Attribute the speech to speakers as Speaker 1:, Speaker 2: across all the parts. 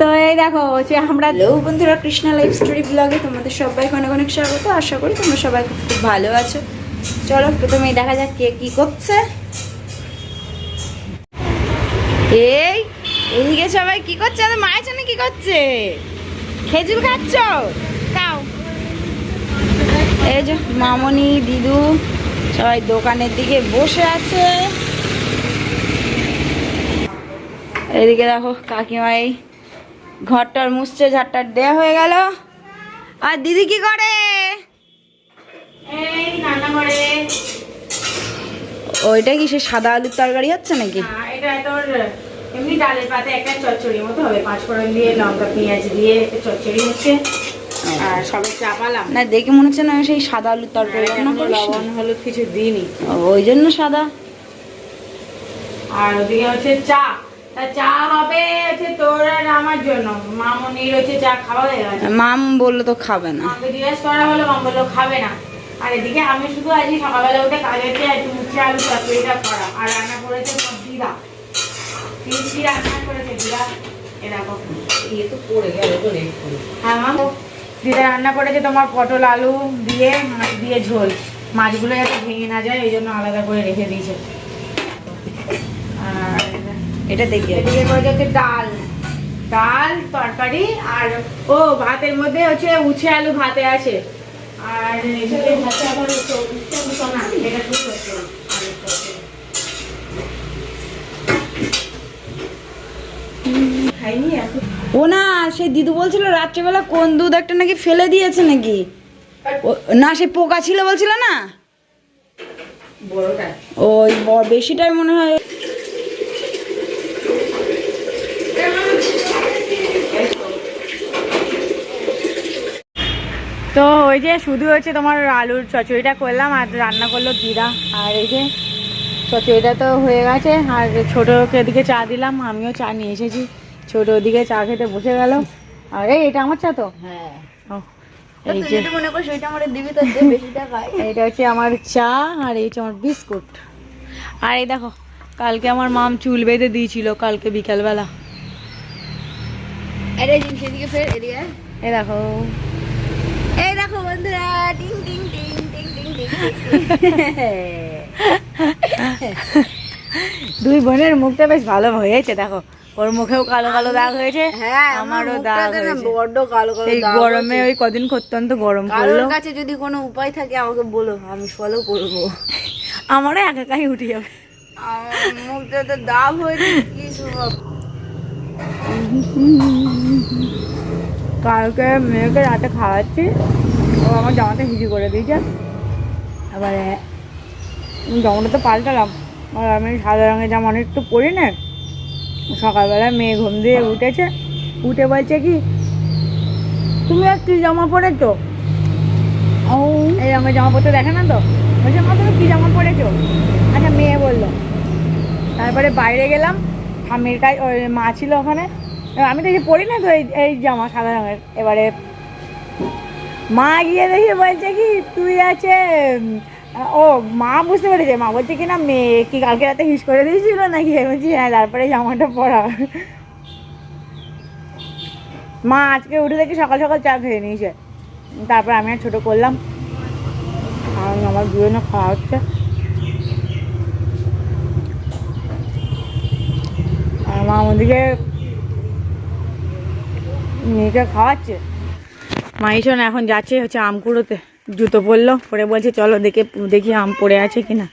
Speaker 1: তো এই দেখো হচ্ছে আমরা হ্যালো বন্ধুরা, কৃষ্ণা লাইফ স্টোরি ব্লগে তোমাদের সবাইকে অনেক অনেক স্বাগত। আশা করি তোমরা সবাই খুব ভালো আছো। চলো, প্রথমেই দেখা যাক কে কি করছে। এই এইদিকে সবাই কি করছে? আমাদের মায়ের জন্য কি করছে? খেজুর খাচ্ছ? খাও। এই যে মামনি, দিদু, সবাই দোকানের দিকে বসে আছে। এদিকে দেখো কাকিমা এই ঘরটার মুছছে ঝাড়টার দেয়া হয়ে গেল। আর দিদি কি করে? ওইটা কি সে সাদা আলুর তরকারি হচ্ছে নাকি?
Speaker 2: এটা তোর এমনি ডালের পাতে একটা চচ্চড়ির মতো হবে। পাঁচ দিয়ে লঙ্কা পেঁয়াজ দিয়ে একটা চচ্চড়ি হচ্ছে। আর সবে চাপালাম
Speaker 1: না দেখে মনে হচ্ছে না সেই সাদা আলুর তরকারি রান্না করিস
Speaker 2: লবণ হলুদ কিছু দিইনি।
Speaker 1: ওই জন্য সাদা।
Speaker 2: আর ওদিকে হচ্ছে চা। চা হবে তোর আর আমার জন্য। মামনির হচ্ছে চা খাওয়া হয়ে গেছে।
Speaker 1: মাম বলল তো খাবে না।
Speaker 2: মাকে জিজ্ঞেস করা হলো মাম বলল খাবে না। আর এদিকে আমি শুধু আজকে সকালবেলা উঠে একটু মুছে আলু করা। আর রান্না করেছে সব দিদা। তিনটি রান্না করেছে দিদা। এরকম
Speaker 3: ইয়ে তো পড়ে গেল
Speaker 2: হ্যাঁ মা দিদা রান্না করেছে তোমার পটল আলু দিয়ে মাছ দিয়ে ঝোল। মাছগুলো যাতে ভেঙে না যায় এই জন্য আলাদা করে রেখে দিয়েছে। আর
Speaker 1: এটা দেখি
Speaker 2: এদিকে করেছে হচ্ছে ডাল ডাল তরকারি আর ও ভাতের মধ্যে হচ্ছে উচ্ছে আলু ভাতে আছে। আর এদিকে ভাতে আবার এটা
Speaker 1: ও না সেই দিদু বলছিল রাত্রেবেলা কোন দুধ একটা নাকি ফেলে দিয়েছে নাকি? না সে পোকা ছিল বলছিল না? ওই বেশিটাই মনে হয়
Speaker 2: তো ওই যে শুধু হচ্ছে তোমার আলুর চচড়িটা করলাম আর রান্না করল দিদা। আর এই যে চচড়িটা তো হয়ে গেছে আর ছোটোকে এদিকে চা দিলাম আমিও চা নিয়ে এসেছি। ছোটো ওদিকে চা খেতে বসে গেল। আর এই এটা আমার চা তো?
Speaker 1: হ্যাঁ। মনে বেশিটা
Speaker 2: হচ্ছে আমার চা আর এই আমার বিস্কুট। আর এই দেখো কালকে আমার মাম চুল বেঁধে দিয়েছিল কালকে বিকালবেলা। এই দেখো।
Speaker 1: বন্ধুরা
Speaker 2: দুই বোনের মুখটা বেশ ভালো হয়েছে দেখো। ওর মুখেও কালো কালো দাগ হয়েছে
Speaker 1: হ্যাঁ
Speaker 2: আমারও দাগ হয়েছে।
Speaker 1: বড্ড কালো কালো
Speaker 2: এই
Speaker 1: দাগ
Speaker 2: গরমে ওই কদিন অত্যন্ত গরম
Speaker 1: কারোর
Speaker 2: পড়ল।
Speaker 1: কাছে যদি কোনো উপায় থাকে আমাকে বলো আমি ফলো করব।
Speaker 2: আমারও একা একাই উঠে যাবে।
Speaker 1: মুখটা তো দাগ হয়েছে কি সব।
Speaker 2: কালকে মেয়েকে রাতে খাওয়াচ্ছি। ও আমার জামাটা হিজি করে দিয়েছে। এবারে জামাটা তো পাল্টালাম। আর আমি সাদা রঙের জামা অনেক একটু পরি না। সকালবেলা মেয়ে ঘুম দিয়ে উঠেছে। উঠে বলছে কি তুমি আর কি জামা পরেছো? ও। এই রঙের জামা পরতে দেখে না তো? বলছে মা তুমি কী জামা পরেছো? আচ্ছা মেয়ে বলল তারপরে বাইরে গেলাম। ঠাম্মির কাজ ওই মা ছিল ওখানে। আমি তো এই যে পরি না তো এই এই জামা সাদা রঙের। এবারে মা গিয়ে দেখে বলছে কি, তুই আছে, ও, মা বুঝতে পেরেছে, মা বলছে কি, না, মেয়ে, কি কালকে রাতে হিস করে দিয়েছিল নাকি? বলছি হ্যাঁ তারপরে জামাটা পরা। মা আজকে উঠে দেখি সকাল সকাল চা খেয়ে নিয়েছে। তারপর আমি আর ছোটো করলাম। আর আমার দুজনে খাওয়া হচ্ছে। আর মা আমাদেরকে মেয়েকে খাওয়াচ্ছে। মাইশন এখন যাচ্ছে হচ্ছে আম কুড়োতে। জুতো পরলো, পরে বলছে, চলো দেখে, দেখি আম পড়ে আছে কিনা।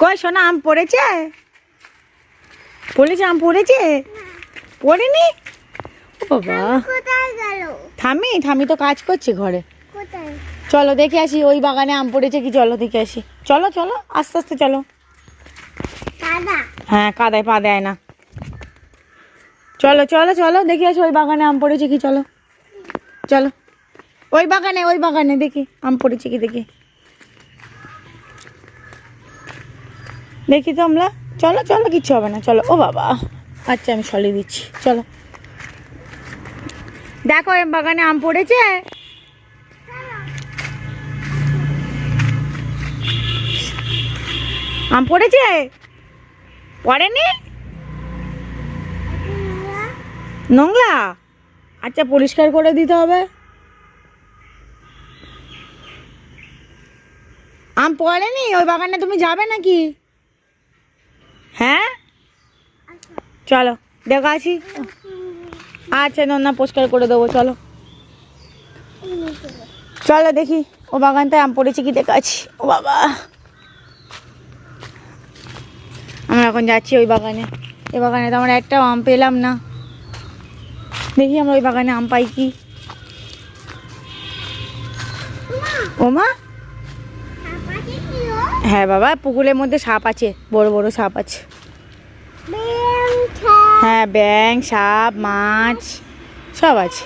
Speaker 2: কই শোনা আম পড়েছে? পড়েছে আম পড়েছে? পড়েনি? থামি থামি তো কাজ করছে ঘরে। চলো দেখে আসি, ওই বাগানে আম পড়েছে কি? চলো দেখে আসি। চলো চলো, আস্তে আস্তে চলো। হ্যাঁ কাদায় পা দেয় না। চলো চলো চলো, দেখে আসি, ওই বাগানে আম পড়েছে কি? চলো চলো। ওই বাগানে ওই বাগানে, দেখি, আম পড়েছে কি, দেখি। দেখি তো আমরা। চলো চলো, কিচ্ছু হবে না, চলো। ও বাবা আচ্ছা আমি সলিয়ে দিচ্ছি, চলো। দেখো, এই বাগানে আম পড়েছে। আম পড়েছে? পড়েনি? নোংলা আচ্ছা পরিষ্কার করে দিতে হবে। আম পড়েনি ওই বাগানে তুমি যাবে নাকি? হ্যাঁ? চলো, দেখো আসি। আচ্ছা না পরিষ্কার করে দেবো, চলো। চলো দেখি, ও বাগানটায় আম পড়েছে কি দেখে আছি ও বাবা। আমরা এখন যাচ্ছি ওই বাগানে। ওই বাগানে তো আমরা একটাও আম পেলাম না। দেখি আমরা ওই বাগানে আম পাই কি। ও মা হ্যাঁ বাবা, পুকুরের মধ্যে সাপ আছে, বড় বড় সাপ আছে। হ্যাঁ ব্যাং সাপ, মাছ, সব আছে।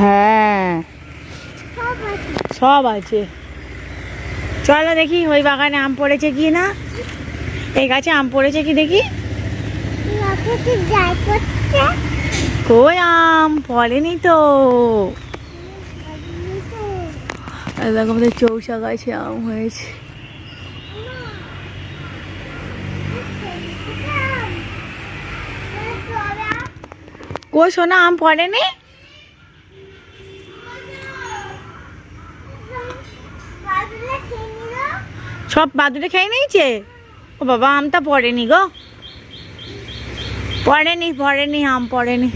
Speaker 2: হ্যাঁ সব আছে। চলো দেখি, ওই বাগানে আম পড়েছে কি না? এই গাছে আম পড়েছে কি দেখি? কই আম? পড়েনি তো। এই দেখো আমাদের চৌষা গাছে আম হয়েছে। কই সোনা, আম পড়েনি? সব বাদুড়ে খেয়ে নিয়েছে? ও বাবা, আমটা পড়েনি গো। পড়েনি পড়েনি, আম পড়েনি।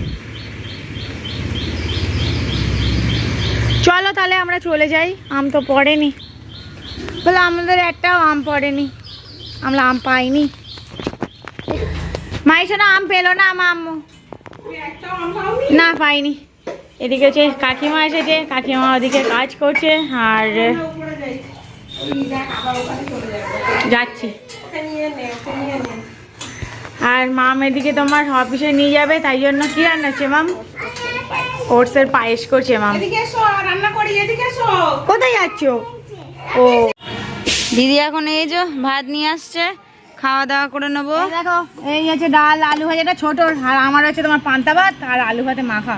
Speaker 2: চলো তাহলে আমরা চলে যাই। আম তো পড়েনি। বলে আমাদের একটাও আম পড়েনি। আমরা আম পাইনি। মাইশোনা আম পেল না আমার আম্মু না, পাইনি। এদিকে হচ্ছে কাকিমা এসেছে। কাকিমা ওদিকে কাজ করছে আর যাচ্ছি। আর মাম এদিকে তোমার অফিসে নিয়ে যাবে, তাই জন্য কি রান্না হচ্ছে মাম ওটসের পায়েস করছে মাম কোথায় যাচ্ছ? ও।
Speaker 1: দিদি এখন এই যে ভাত নিয়ে আসছে খাওয়া দাওয়া করে নেব।
Speaker 2: দেখো এই হচ্ছে ডাল আলু ভাজাটা ছোট আর আমার হচ্ছে তোমার পান্তা ভাত আর আলু ভাতে মাখা।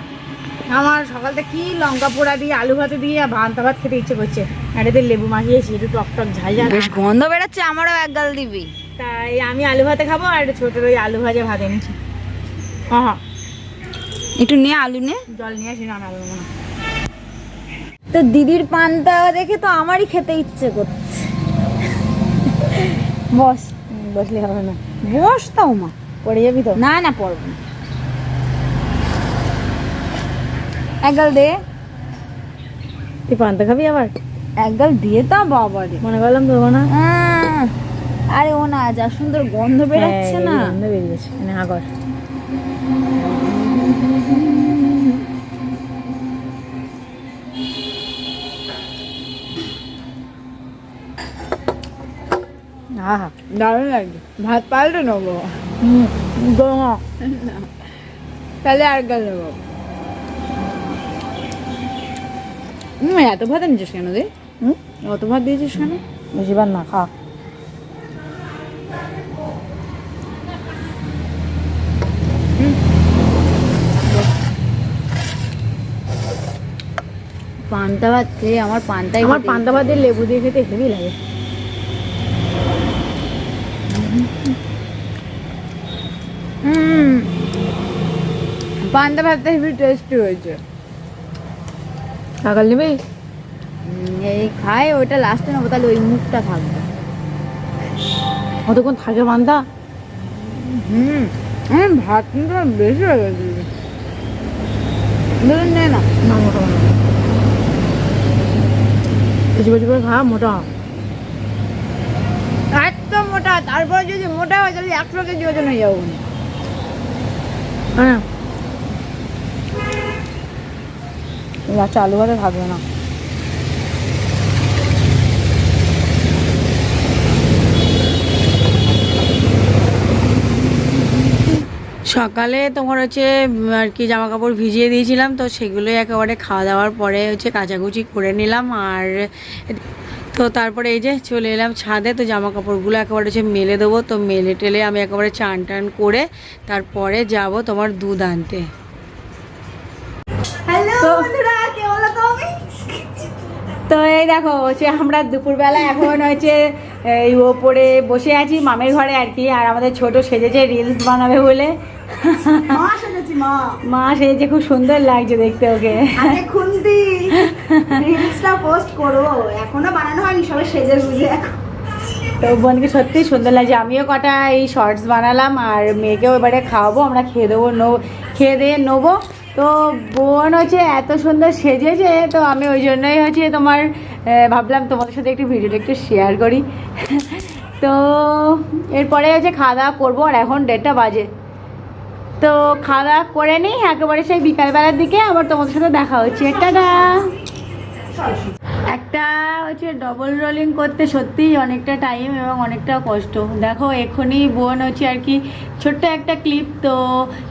Speaker 2: আমার সকালটা কি লঙ্কা পোড়া দিয়ে আলু ভাতে দিয়ে আর পান্তা ভাত খেতে ইচ্ছে করছে। আর এতে লেবু মাখিয়েছি একটু টক টক ঝাল ঝাল
Speaker 1: বেশ গন্ধ বেরোচ্ছে আমারও এক গাল দিবি।
Speaker 2: তাই আমি আলু ভাতে খাব আর ছোট ওই আলু ভাজা ভাত এনেছি। হ্যাঁ হ্যাঁ।
Speaker 1: একটু নিয়ে আলু নে
Speaker 2: জল নিয়ে আসি না আলু না।
Speaker 1: তো দিদির পান্তা দেখে তো আমারই খেতে ইচ্ছে করছে।
Speaker 2: বস। বসলে হবে না।
Speaker 1: বস তাও মা
Speaker 2: পড়ে যাবি তো?
Speaker 1: না না পড়ব না। এক গাল দে।
Speaker 2: তুই পান্তা খাবি আবার?
Speaker 1: এক গাল দিয়ে তা বাবা রে।
Speaker 2: মনে করলাম দেবো না।
Speaker 1: আহ, আরে ও না যা সুন্দর গন্ধ বেরোচ্ছে
Speaker 2: হ্যাঁ,
Speaker 1: না।
Speaker 2: গন্ধ বেরিয়েছে। মানে আগর আহা।
Speaker 1: দারুণ লাগছে। ভাত পাল্টে নেব। তাহলে আর গাল নেব। এত ভাত নিচ্ছিস কেন
Speaker 2: হুম?
Speaker 1: অত ভাত দিয়েছিস কেন?
Speaker 2: বেশিবার না খা।
Speaker 1: পান্তা ভাত খেয়ে আমার পান্তাই
Speaker 2: আমার পান্তা ভাত দিয়ে লেবু দিয়ে খেতে হেভি লাগে।
Speaker 1: হুম। পান্তা ভাতটা হেভি টেস্টি হয়েছে।
Speaker 2: কাকাল নিবি?
Speaker 1: এই খাই ওইটা লাস্টে নেব তাহলে ওই মুখটা থাকবে।
Speaker 2: কতক্ষণ থাকে পান্তা?
Speaker 1: হুম ভাত কিন্তু বেশি হয়ে গেছে। ধরুন নে না।
Speaker 2: না বেশি করে খা মোটা
Speaker 1: একদম মোটা, তারপরে যদি মোটা হয় তাহলে একশো কেজি ওজন হয়ে যাব।
Speaker 2: হ্যাঁ। আচ্ছা আলু ভাতে থাকবে না। সকালে তোমার হচ্ছে আর কি জামা কাপড় ভিজিয়ে দিয়েছিলাম তো সেগুলোই একেবারে খাওয়া দাওয়ার পরে হচ্ছে কাচাকুচি করে নিলাম আর তো তারপরে এই যে চলে এলাম ছাদে তো জামা কাপড়গুলো একেবারে হচ্ছে মেলে দেবো তো মেলে টেলে আমি একেবারে চান টান করে তারপরে যাব তোমার দুধ আনতে। তো এই দেখো হচ্ছে আমরা দুপুরবেলা এখন হচ্ছে এই ওপরে বসে আছি মামের ঘরে আর কি আর আমাদের ছোট সেজেছে রিলস বানাবে বলে।
Speaker 1: মা সেজেছে
Speaker 2: খুব সুন্দর লাগছে দেখতে ওকে।
Speaker 1: খুন্তি রিলসটা পোস্ট করব এখনও বানানো হয়নি সবাই সেজে গুজে। এখন
Speaker 2: তো বোনকে সত্যি সুন্দর লাগছে। আমিও কটা এই শর্টস বানালাম আর মেয়েকেও এবারে খাওয়াবো আমরা খেয়ে দেবো নো খেয়ে দিয়ে নেব। তো বোন হচ্ছে এত সুন্দর সেজেছে, তো আমি ওই জন্যই হচ্ছে তোমার ভাবলাম তোমাদের সাথে একটু ভিডিওটা একটু শেয়ার করি। তো এরপরে হচ্ছে খাওয়া দাওয়া করব, আর এখন ডেটটা বাজে। তো খাওয়া দাওয়া করে নিই, একেবারে সেই বিকালবেলার দিকে, আবার তোমাদের সাথে দেখা হচ্ছে। টাটা! একটা হচ্ছে ডবল রোলিং করতে সত্যিই অনেকটা টাইম এবং অনেকটা কষ্ট। দেখো এখনই বোন হচ্ছে আর কি ছোট্ট একটা ক্লিপ তো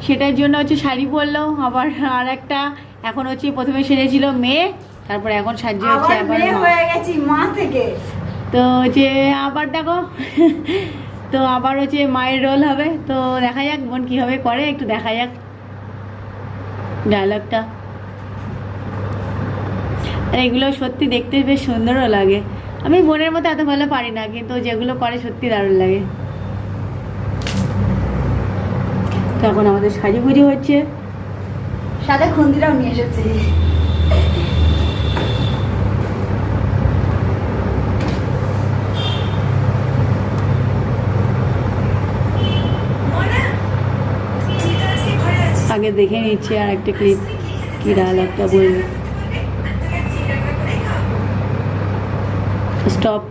Speaker 2: সেটার জন্য হচ্ছে শাড়ি পরলো আবার আর একটা এখন হচ্ছে প্রথমে সেজেছিল মেয়ে তারপরে এখন সাজিয়ে হচ্ছে
Speaker 1: আবার। হয়ে গেছি মা থেকে?
Speaker 2: তো যে আবার দেখো তো আবার হচ্ছে মায়ের রোল হবে তো দেখা যাক বোন কীভাবে করে একটু দেখা যাক ডায়লগটা আর এগুলো সত্যি দেখতে বেশ সুন্দরও লাগে। আমি বোনের মতো এত ভালো পারি না কিন্তু যেগুলো করে সত্যি দারুণ লাগে। তো এখন আমাদের সাজুগুজি হচ্ছে।
Speaker 1: সাথে খুন্দিরাও নিয়ে এসেছি।
Speaker 2: আগে দেখে নিচ্ছি আর একটা ক্লিপ কি ডায়লগটা বলবে? স্টপ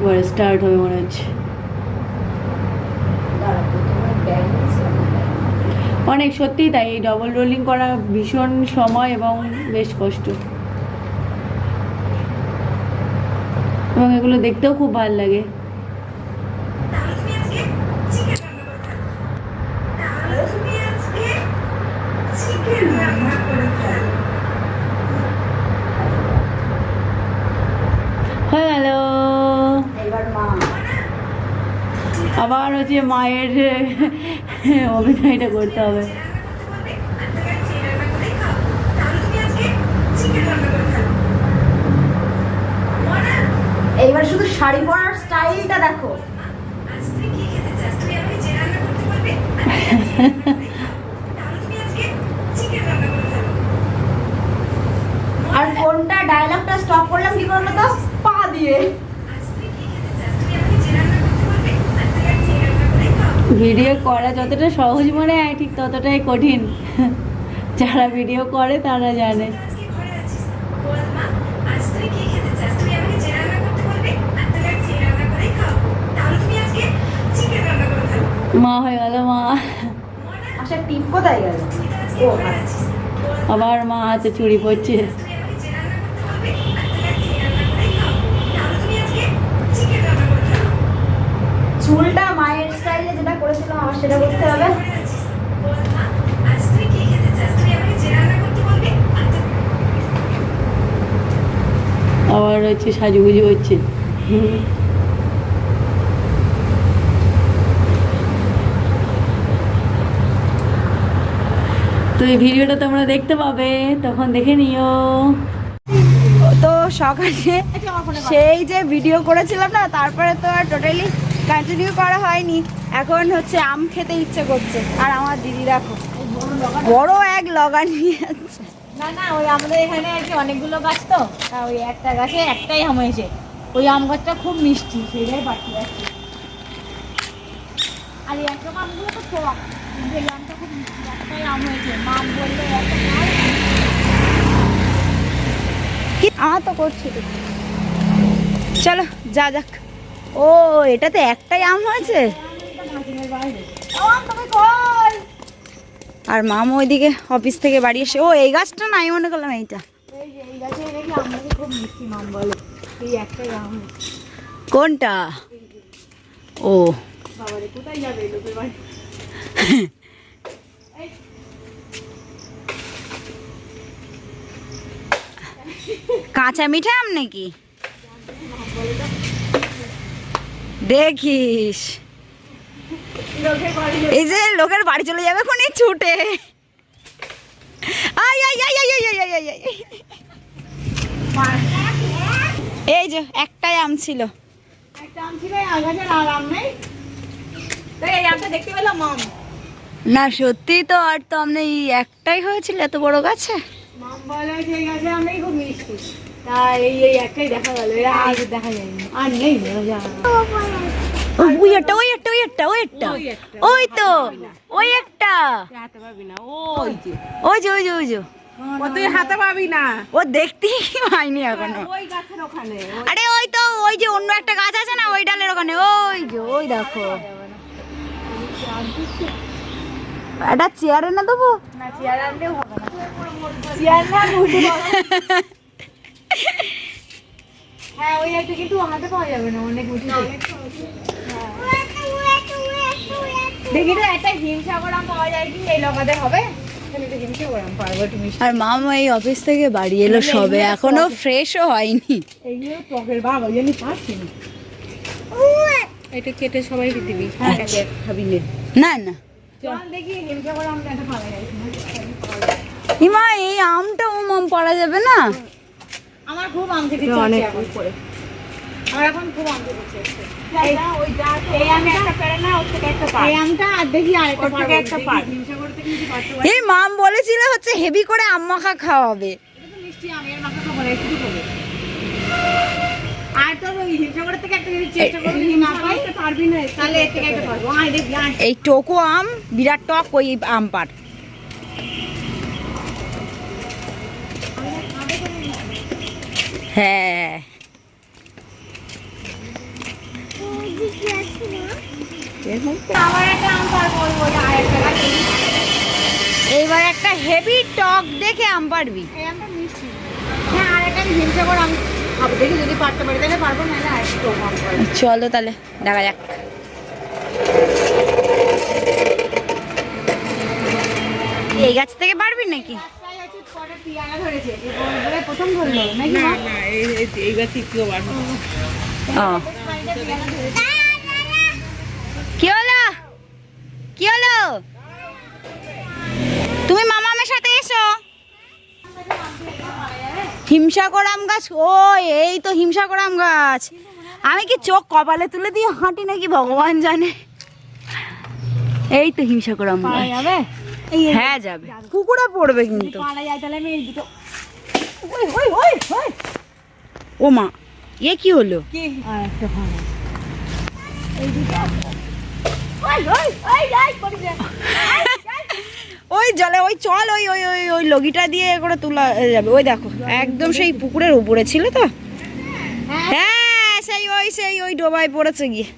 Speaker 2: এবারে স্টার্ট হবে মনে হচ্ছে। অনেক সত্যি তাই এই ডবল রোলিং করা ভীষণ সময় এবং বেশ কষ্ট। এবং এগুলো দেখতেও খুব ভালো লাগে হয়ে গেল
Speaker 1: এবার মা
Speaker 2: আবার হচ্ছে মায়ের অভিনয়টা করতে হবে।
Speaker 1: এইবার শুধু শাড়ি পরার স্টাইলটা দেখো। আর ফোনটা ডায়লগটা স্টপ করলাম কি করল তো পা দিয়ে।
Speaker 2: ভিডিও করা যতটা সহজ মনে হয় ঠিক ততটাই কঠিন। যারা ভিডিও করে তারা জানে। মা হয়ে গেল মা।
Speaker 1: আচ্ছা টিপ কোথায় গেল? আচ্ছা।
Speaker 2: আবার মা হাতে চুড়ি পড়ছে
Speaker 1: চুলটা করেছিলাম আমার সেটা করতে হবে।
Speaker 2: আবার হচ্ছে সাজুগুজু হচ্ছে। তো এই ভিডিওটা তোমরা দেখতে পাবে তখন দেখে নিও।
Speaker 1: তো সকালে সেই যে ভিডিও করেছিলাম না তারপরে তো আর টোটালি কন্টিনিউ করা হয়নি। এখন হচ্ছে আম খেতে ইচ্ছে করছে। আর আমার দিদি দেখো বড় এক লগা নিয়ে যাচ্ছে
Speaker 2: না না ওই আমাদের এখানে আর কি অনেকগুলো গাছ তো। ওই একটা গাছে একটাই আম হয়েছে। ওই আম গাছটা খুব মিষ্টি সেটাই পাঠিয়ে যাচ্ছে আর একটা আমগুলো তো টক কিন্তু এই আমটা খুব মিষ্টি একটাই আম হয়েছে। মা আম বললে একটা
Speaker 1: কি আ তো করছি। চলো যা যাক। ও, এটাতে একটাই আম হয়েছে? আর মামু ওইদিকে অফিস থেকে বাড়ি এসে, ও, এই গাছটা নাই মনে করলাম এইটা। কোনটা? ও। কাঁচা মিঠা আম নাকি? দেখিস। এই যে লোকের বাড়ি চলে যাবে কোন ছুটে। এই যে একটাই আম ছিল। না সত্যি তো আর তো আমি একটাই হয়েছিল এত বড় গাছে?
Speaker 2: মাম বলে সেই গাছের আম খুব মিষ্টি। তা এই এই একটাই দেখা গেল এরা আর দেখা যায়নি। আর নেই
Speaker 1: ওই একটা ওই একটা ওই একটা ওই একটা। ওই তো ওই একটা।
Speaker 3: হাতে পাবি না ওই যে।
Speaker 1: ওই যে ওই যে ওই যে।
Speaker 3: ও তুই হাতে পাবি না।
Speaker 1: ও দেখতেই পাইনি এখনও।
Speaker 3: ওই গাছের ওখানে
Speaker 1: আরে ওই তো ওই যে অন্য একটা গাছ আছে না ওই ডালের ওখানে। ওই যে ওই দেখো। একটা চেয়ারে না দেবো
Speaker 2: হ্যাঁ
Speaker 1: আর মামা এই অফিস থেকে বাড়ি এলো সবে এখনও ফ্রেশও হয়নি।
Speaker 3: এটা কেটে সবাই দিবি
Speaker 1: আচ্ছা।
Speaker 3: খাবি নে
Speaker 1: না। ইমা এই আমটা মাম পারা যাবে না?
Speaker 2: আমার খুব আম খেতে
Speaker 3: অনেক
Speaker 2: করে আমার এখন খুব আম খেতে চাচ্ছে ওই যা এই
Speaker 1: মাম বলেছিল হচ্ছে হেভি করে আম মাখা খাওয়াবে।
Speaker 2: মিষ্টি আমি এর মাথা খাব।
Speaker 1: এই টোকো আম বিরাট টক ওই আম পার হ্যাঁ। এইবার একটা হেভি টক দেখে আম পারবি
Speaker 2: হ্যাঁ আর একটা আম। পারব
Speaker 1: চলো তাহলে দেখা যাক। এই গাছ থেকে পারবি নাকি। কি হলো? কি হলো? তুমি মামামের সাথে এসো। হিমসাগর আম গাছ? ও এই তো হিমসাগর আম গাছ। আমি কি চোখ কপালে তুলে দিয়ে হাঁটি নাকি ভগবান জানে? এই তো হিমসাগর আম গাছ। হ্যাঁ যাবে। পুকুরে পড়বে কিন্তু। ও মা এ কি হলো?
Speaker 2: এই ওই
Speaker 1: জলে ওই চল ওই ওই ওই ওই লগিটা দিয়ে করে তোলা যাবে। ওই দেখো একদম সেই পুকুরের উপরে ছিল তো?
Speaker 2: হ্যাঁ
Speaker 1: হ্যাঁ সেই ওই সেই ওই ডোবায় পড়েছে গিয়ে।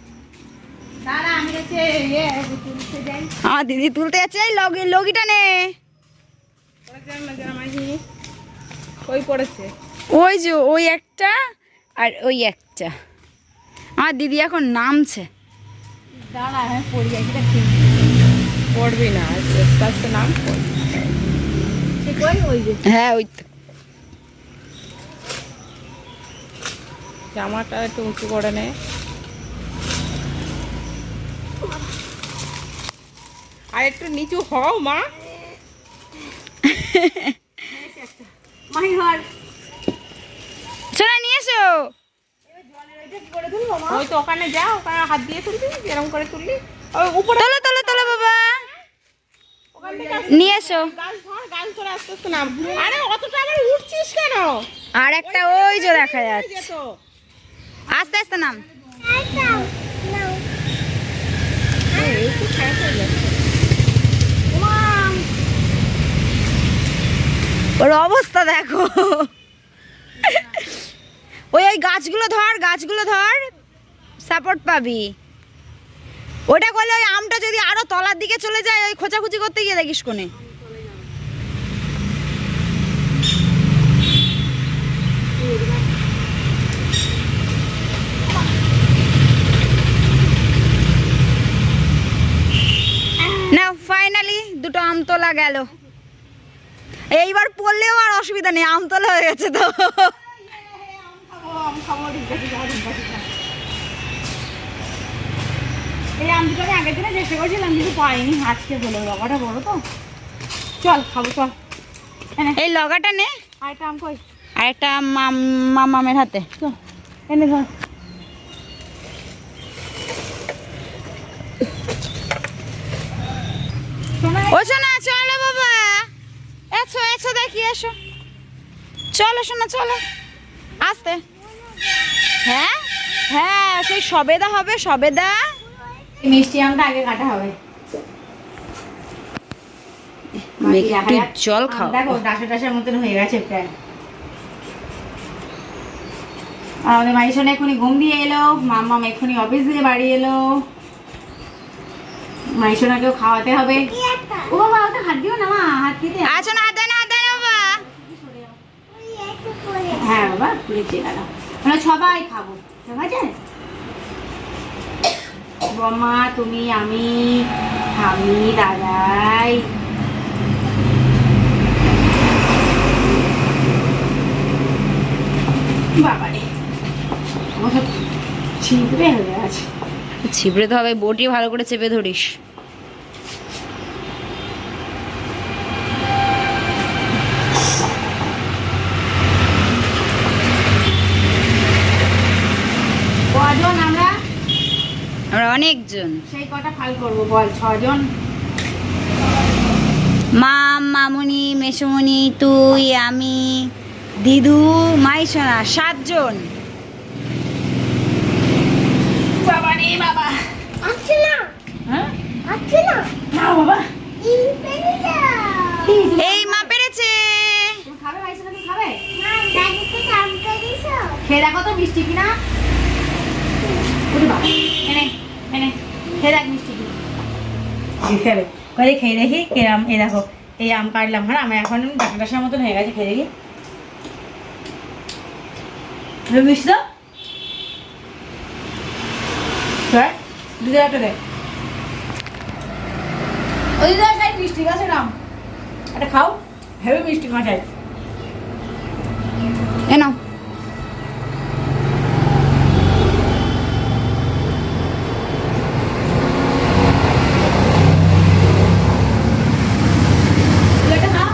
Speaker 1: আমার দিদি তুলতে যাচ্ছে এই লগি লগিটা নে।
Speaker 3: ওই পড়েছে।
Speaker 1: ওই যে ওই একটা আর ওই একটা। আমার দিদি এখন নামছে।
Speaker 2: দাঁড়া হ্যাঁ পড়ে ঠিক
Speaker 3: পড়বি না আস্তে আস্তে আস্তে নাম
Speaker 1: হ্যাঁ ওই তো।
Speaker 3: জামাটা একটু উঁচু করে নে। আর একটু নিচু হও মা।
Speaker 1: নিয়ে এসো।
Speaker 3: ওই তো ওখানে যা ওখানে হাত দিয়ে তুলবি এরকম করে তুললি ওই উপরে
Speaker 1: তোলো তোলো তোলো বাবা। নিয়ে এসো।
Speaker 3: নাম আরে উঠছিস কেন?
Speaker 1: আর একটা ওই যে দেখা যাচ্ছে। আস্তে আস্তে নাম। ওর অবস্থা দেখো। ওই ওই গাছগুলো ধর গাছগুলো ধর। সাপোর্ট পাবি। ওটা করলে ওই আমটা যদি আরও তলার দিকে চলে যায়, ওই খোঁচাখুচি করতে গিয়ে দেখিস কোনে। না ফাইনালি দুটো আম তোলা গেল। এইবার পড়লেও আর অসুবিধা নেই, আম তোলা হয়ে গেছে তো।
Speaker 2: এই আম আগের দিনে চেষ্টা করেছিলাম কিন্তু পাইনি। আজকে হলো লগাটা বড় তো। চল খাব চল।
Speaker 1: এই লগাটা নে।
Speaker 2: আরেকটা আম কই?
Speaker 1: আরেকটা মাম হাতে।
Speaker 2: এনে ধর।
Speaker 1: চলো বাবা। দেখি এসো। চলো চলো। আসতে। হ্যাঁ? হ্যাঁ সেই সবেদা হবে সবেদা।
Speaker 2: মিষ্টি আমটা আগে কাটা হবে।
Speaker 1: একটু জল খাও।
Speaker 2: দেখো ডাসা ডাসার মতন হয়ে গেছে প্রায়। আর আমাদের সঙ্গে এক্ষুনি ঘুম দিয়ে এলো মাম্মাম এক্ষুনি অফিস থেকে বাড়ি এলো। খাওয়াতে হবে। ও বাবা ওটা হাত দিও না মা হাত দিতে
Speaker 1: আছো না দেয় না দেয় বাবা।
Speaker 2: হ্যাঁ বাবা পুলিশ গেল। আমরা সবাই খাব ঠিক আছে? বমা, তুমি, আমি আমি, দাদাই। বাবারে, আমার সব ছিপড়ে হয়ে আছে
Speaker 1: ছিপড়ে তো হবে, বটি ভালো করে চেপে ধরিস। অনেকজন।
Speaker 2: সেই কটা ফাল করব বল ছজন।
Speaker 1: মাম মামুনি মেসমুনি তুই আমি দিদু মাইসোনা সাতজন।
Speaker 2: বাবা রে বাবা। হ্যাঁ? না। বাবা।
Speaker 1: এই মা পেরেছে।
Speaker 2: তুমি খাবে খেয়ে দেখো তো মিষ্টি কিনা। ওরে বাবা এনে এনে। খেয়ে দেখ মিষ্টি করে খেয়ে দেখি কেরাম এই দেখো এই আম কাটলাম হ্যাঁ আমার এখন ডাটা মতন হয়ে গেছে খেয়ে দেখি। মিষ্টি দাও। দেখ দুধে একটা দেখ ওই দিদা খাই মিষ্টি গাছে নাম। একটা খাও হেভি মিষ্টি মাথায়
Speaker 1: এ নাও
Speaker 2: এটা খাও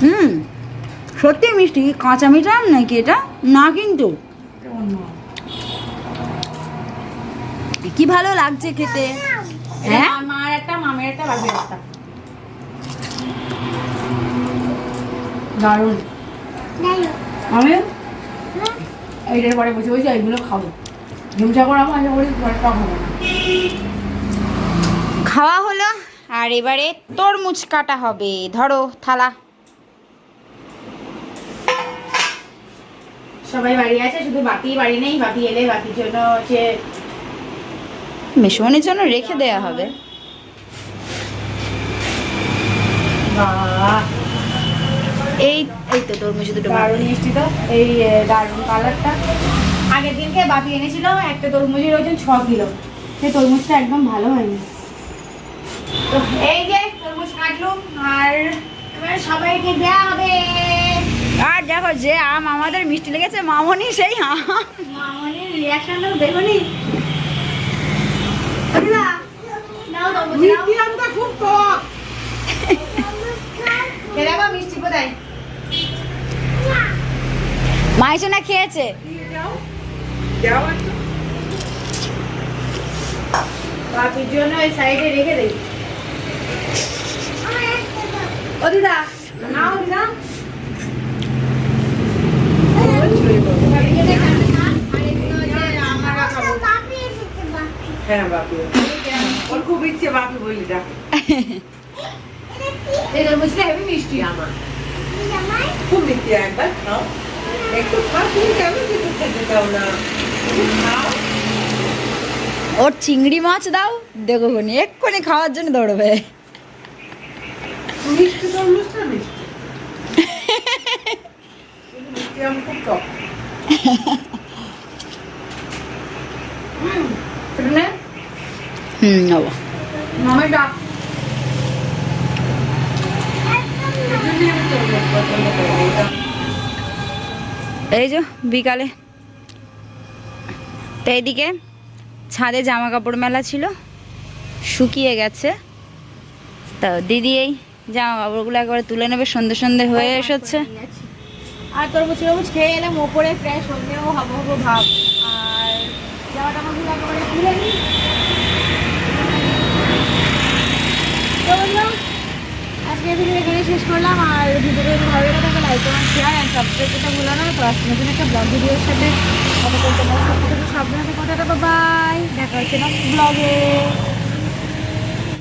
Speaker 1: হুম সত্যি মিষ্টি কি কাঁচা মিঠা আম নাকি এটা? না কিন্তু। কি ভালো লাগছে খেতে?
Speaker 2: হ্যাঁ? মার একটা মামের একটা বাপের একটা। দারুণ। আমি? এইটার পরে বসে বসে এইগুলো খাব। ঝুমঝা করে আমার আশা করি খাব
Speaker 1: খাওয়া হলো আর এবারে তরমুজ কাটা হবে। ধরো থালা।
Speaker 2: সবাই বাড়ি আছে শুধু বাপি বাড়ি নেই বাপি এলে বাপির জন্য হচ্ছে
Speaker 1: মেশমনির জন্য রেখে দেয়া হবে। এই এই তো তরমুজ দুটো
Speaker 2: দারুণ মিষ্টি তো এই এ, দারুণ কালারটা। আগের দিনকে বাপি এনেছিল একটা তরমুজের ওজন ছ কিলো। সেই তরমুজটা একদম ভালো হয়নি। তো এই যে তরমুজ কাটলুম আর এবার সবাইকে দেওয়া হবে।
Speaker 1: আর দেখো যে আম আমাদের মিষ্টি লেগেছে মামনি সেই আম।
Speaker 2: মামনির রিয়াকশনটাও দেখো নি। মিষ্টি আমটা খুব টক। দেখো মিষ্টি কোথায়?
Speaker 1: মাইসোনা খেয়েছে?
Speaker 2: বাপির জন্য ওই সাইডে রেখে দেই ও দিদা নাও দিদা বাপির জন্য এখানে খা, আর এগুলো হচ্ছে আমরা খাব।
Speaker 3: হ্যাঁ বাপি। ওর খুব ইচ্ছে বাপি বলি ডাক
Speaker 2: এই তরমুজটা হেবি মিষ্টি আমার।
Speaker 3: খুব ইচ্ছে একবার খাও। একটু খাও তুমি কেমন কিছু খেতে চাও না? খাও।
Speaker 1: ওর চিংড়ি মাছ দাও দেখো কোনি এক্ষুনি খাওয়ার জন্য দৌড়বে।
Speaker 3: মিষ্টি তরমুজ মিষ্টি। মিষ্টি আম খুব টক।
Speaker 1: হুম নেব এই যে বিকালে তো এইদিকে ছাদে জামা কাপড় মেলা ছিল শুকিয়ে গেছে। তো দিদি এই জামা কাপড়গুলো একবারে তুলে নেবে সন্ধে সন্ধে হয়ে এসেছে।
Speaker 2: আর তরমুজ তরমুজ খেয়ে এলাম ওপরে ফ্রেশ হলেও হব হব ভাব। আর জামা টামাগুলো একেবারে তুলে নিই তো বন্ধুরা, আজকে ভিডিও এখানে শেষ করলাম। আর ভিডিওটা যদি ভালো লেগে থাকে like comment share and subscribe করতে ভুলো না। তো আজকে নতুন একটা ব্লগ ভিডিওর সাথে কথা বলতে সাবধানে কথা বাই দেখা হচ্ছে নেক্সট ব্লগে